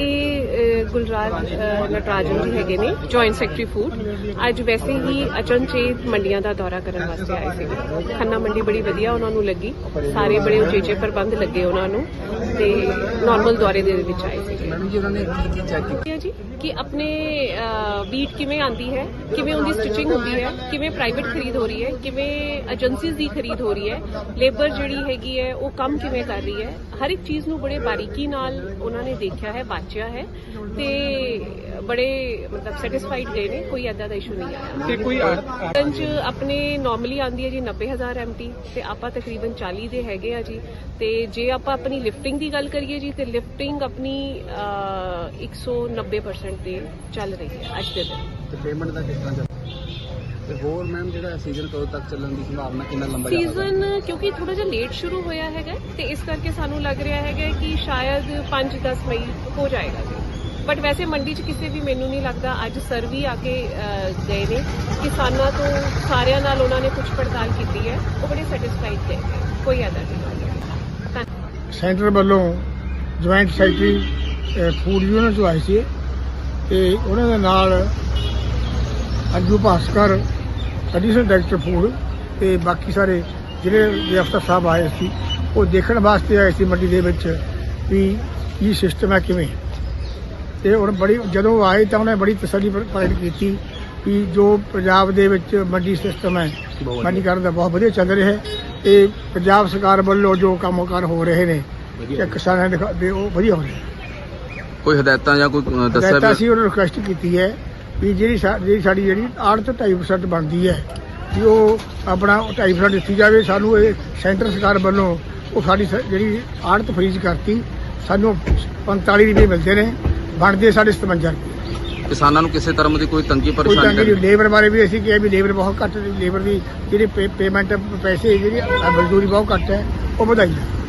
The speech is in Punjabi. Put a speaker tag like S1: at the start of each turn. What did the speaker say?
S1: ਇਹ ਅ, ਗੁਲਰਾਜ ਨਟਰਾਜਨ ਜੀ ਹੈਗੇ ਨੇ ਜੁਆਇੰਟ ਸੈਕਟਰੀ ਫੂਡ ਅੱਜ ਵੈਸੇ ਹੀ ਅਚਨਚੇਤ ਮੰਡੀਆਂ ਦਾ ਦੌਰਾ ਕਰਨ ਵਾਸਤੇ ਆਏ ਸੀ ਖੰਨਾ ਮੰਡੀ ਬੜੀ ਵਧੀਆ ਉਹਨਾਂ ਨੂੰ ਲੱਗੀ। ਸਾਰੇ ਬੜੇ ਉਚੇਚੇ ਪ੍ਰਬੰਧ ਲੱਗੇ ਉਹਨਾਂ ਨੂੰ ਤੇ ਨਾਰਮਲ ਦੌਰੇ ਦੇ ਵਿੱਚ ਆਏ ਸੀ
S2: ਮੈਡਮ ਜੀ ਉਹਨਾਂ ਨੇ ਕੀ ਕੀ ਚੈੱਕ ਕੀਤਾ?
S1: ਹੈ ਜੀ ਕਿ ਆਪਣੇ ਬੀਟ ਕਿਵੇਂ ਆਂਦੀ ਹੈ ਕਿਵੇਂ ਉਹਦੀ ਸਟਿਚਿੰਗ ਹੁੰਦੀ ਹੈ ਕਿਵੇਂ ਪ੍ਰਾਈਵੇਟ ਖਰੀਦ ਹੋ ਰਹੀ ਹੈ ਕਿਵੇਂ ਏਜੰਸੀਜ਼ ਦੀ ਖਰੀਦ ਹੋ ਰਹੀ ਹੈ ਲੇਬਰ ਜਿਹੜੀ ਹੈਗੀ ਹੈ ਉਹ ਕੰਮ ਕਿਵੇਂ ਕਰ ਰਹੀ ਹੈ ਹਰ ਇੱਕ ਚੀਜ਼ ਨੂੰ ਬੜੇ ਬਾਰੀਕੀ ਨਾਲ ਉਹਨਾਂ ਨੇ ਦੇਖਿਆ ਹੈ ਬਾਚਿਆ ਹੈ। ਤੇ ਬੜੇ ਮਤਲਬ ਸੈਟੀਸਫਾਈਡ ਗਏ ਨੇ ਕੋਈ ਐਦਾ ਦਾ ਇਸ਼ੂ ਨਹੀਂ ਆਇਆ।
S2: ਤੇ ਕੋਈ
S1: ਪੰਜ ਆਪਣੇ ਨਾਰਮਲੀ ਆਂਦੀ ਹੈ ਜੀ 90000 ਐਮਟੀ ਤੇ ਆਪਾਂ ਤਕਰੀਬਨ 40 ਦੇ ਹੈਗੇ ਆ ਜੀ। ਤੇ ਜੇ ਆਪਾਂ ਆਪਣੀ ਲਿਫਟਿੰਗ ਦੀ ਗੱਲ ਕਰੀਏ ਜੀ ਤੇ ਲਿਫਟਿੰਗ ਆਪਣੀ ਅਹ, 190% ਤੇ ਚੱਲ ਰਹੀ ਹੈ ਅੱਜ ਦੇ ਦਿਨ।
S2: ਤੇ ਪੇਮੈਂਟ ਦਾ ਕਿਸ ਤਰ੍ਹਾਂ ਚੱਲ ਤੇ ਹੋਰ ਮੈਮ ਜਿਹੜਾ ਸੀਜ਼ਨ ਕਦੋਂ ਤੱਕ ਚੱਲਣ ਦੀ ਸੰਭਾਵਨਾ ਕਿੰਨਾ ਲੰਬਾ
S1: ਸੀਜ਼ਨ ਕਿਉਂਕਿ ਥੋੜਾ ਜਿਹਾ ਲੇਟ ਸ਼ੁਰੂ ਹੋਇਆ ਹੈਗਾ ਤੇ ਇਸ ਕਰਕੇ ਸਾਨੂੰ ਲੱਗ ਰਿਹਾ ਹੈਗਾ ਕਿ ਸ਼ਾਇਦ 5-10 ਮਈ ਹੋ ਜਾਏਗਾ ਜੀ। ਬਟ ਵੈਸੇ ਮੰਡੀ 'ਚ ਕਿਸੇ ਵੀ ਮੈਨੂੰ ਨਹੀਂ ਲੱਗਦਾ ਅੱਜ ਸਰ ਵੀ ਆ ਕੇ ਗਏ ਨੇ ਕਿਸਾਨਾਂ ਤੋਂ ਸਾਰਿਆਂ ਨਾਲ ਉਹਨਾਂ ਨੇ ਪੁੱਛ ਪੜਤਾਲ ਕੀਤੀ ਹੈ ਉਹ ਬੜੇ ਸੈਟੀਸਫਾਈਡ ਨੇ। ਕੋਈ ਐਦਾ ਨਹੀਂ
S3: ਸੈਂਟਰ ਵੱਲੋਂ ਜੁਆਇੰਟ ਸੈਕਟਰੀ ਫੂਡ ਯੂਨੀਅਨ ਤੋਂ ਆਏ ਸੀ। ਤੇ ਉਹਨਾਂ ਦੇ ਨਾਲ Anju Bhaskar additional director food ਤੇ ਬਾਕੀ ਸਾਰੇ ਜਿਹੜੇ ਦੇ ਅਫਸਰ ਸਾਹਿਬ ਆਏ ਸੀ, ਉਹ ਦੇਖਣ ਵਾਸਤੇ ਆਏ ਸੀ ਮੰਡੀ ਦੇ ਵਿੱਚ ਵੀ ਕੀ ਸਿਸਟਮ ਹੈ ਕਿਵੇਂ। ਤੇ ਹੁਣ ਬੜੀ ਜਦੋਂ ਉਹ ਆਏ ਤਾਂ ਉਹਨੇ ਬੜੀ ਤਸੱਲੀ ਪ੍ਰ- ਪ੍ਰਗਟ ਕੀਤੀ ਕਿ ਜੋ ਪੰਜਾਬ ਦੇ ਵਿੱਚ ਮੰਡੀ ਸਿਸਟਮ ਹੈ ਮੰਡੀ ਕਰਨ ਦਾ ਬਹੁਤ ਵਧੀਆ ਚੱਲ ਰਿਹਾ ਹੈ। ਤੇ ਪੰਜਾਬ ਸਰਕਾਰ ਵੱਲੋਂ ਜੋ ਕੰਮਕਾਰ ਹੋ ਰਹੇ ਨੇ। ਕਿ ਕਿਸਾਨਾਂ ਦੇ ਉਹ ਵਧੀਆ ਹੋ ਰਹੇ
S4: ਕੋਈ ਹਦਾਇਤਾਂ ਜਾਂ ਕੋਈ ਦੱਸਿਆ ਵੀ
S3: ਅਸੀਂ ਉਹਨਾਂ ਨੂੰ ਰਿਕੁਐਸਟ ਕੀਤੀ ਹੈ ਵੀ ਜਿਹੜੀ ਜਿਹੜੀ ਸਾਡੀ ਜਿਹੜੀ ਆੜ ਤੋਂ 2.5% ਬਣਦੀ ਹੈ ਵੀ ਉਹ ਆਪਣਾ 2.5% ਦਿੱਤੀ ਜਾਵੇ। ਸਾਨੂੰ ਇਹ ਸੈਂਟਰ ਸਰਕਾਰ ਵੱਲੋਂ ਉਹ ਸਾਡੀ ਜਿਹੜੀ ਆੜਤ ਫਰੀਜ਼ ਕਰਤੀ ਸਾਨੂੰ 45 ਰੁਪਏ ਮਿਲਦੇ ਨੇ। ਬਣਦੇ ਸਾਡੇ 57 ਰੁਪਏ
S4: ਕਿਸਾਨਾਂ ਨੂੰ ਕਿਸੇ ਤਰ੍ਹਾਂ ਦੀ ਕੋਈ ਤੰਗੀ
S3: ਕੋਈ
S4: ਪਰੇਸ਼ਾਨੀ ਤਾਂ
S3: ਨਹੀਂ। ਲੇਬਰ ਬਾਰੇ ਵੀ ਅਸੀਂ ਕਿਹਾ ਵੀ ਲੇਬਰ ਬਹੁਤ ਘੱਟ ਲੇਬਰ ਦੀ ਜਿਹੜੀ ਪੇਮੈਂਟ ਪੈਸੇ ਜਿਹੜੀ ਮਜ਼ਦੂਰੀ ਬਹੁਤ ਘੱਟ ਹੈ ਉਹ ਵਧਾਈ ਜਾਵੇ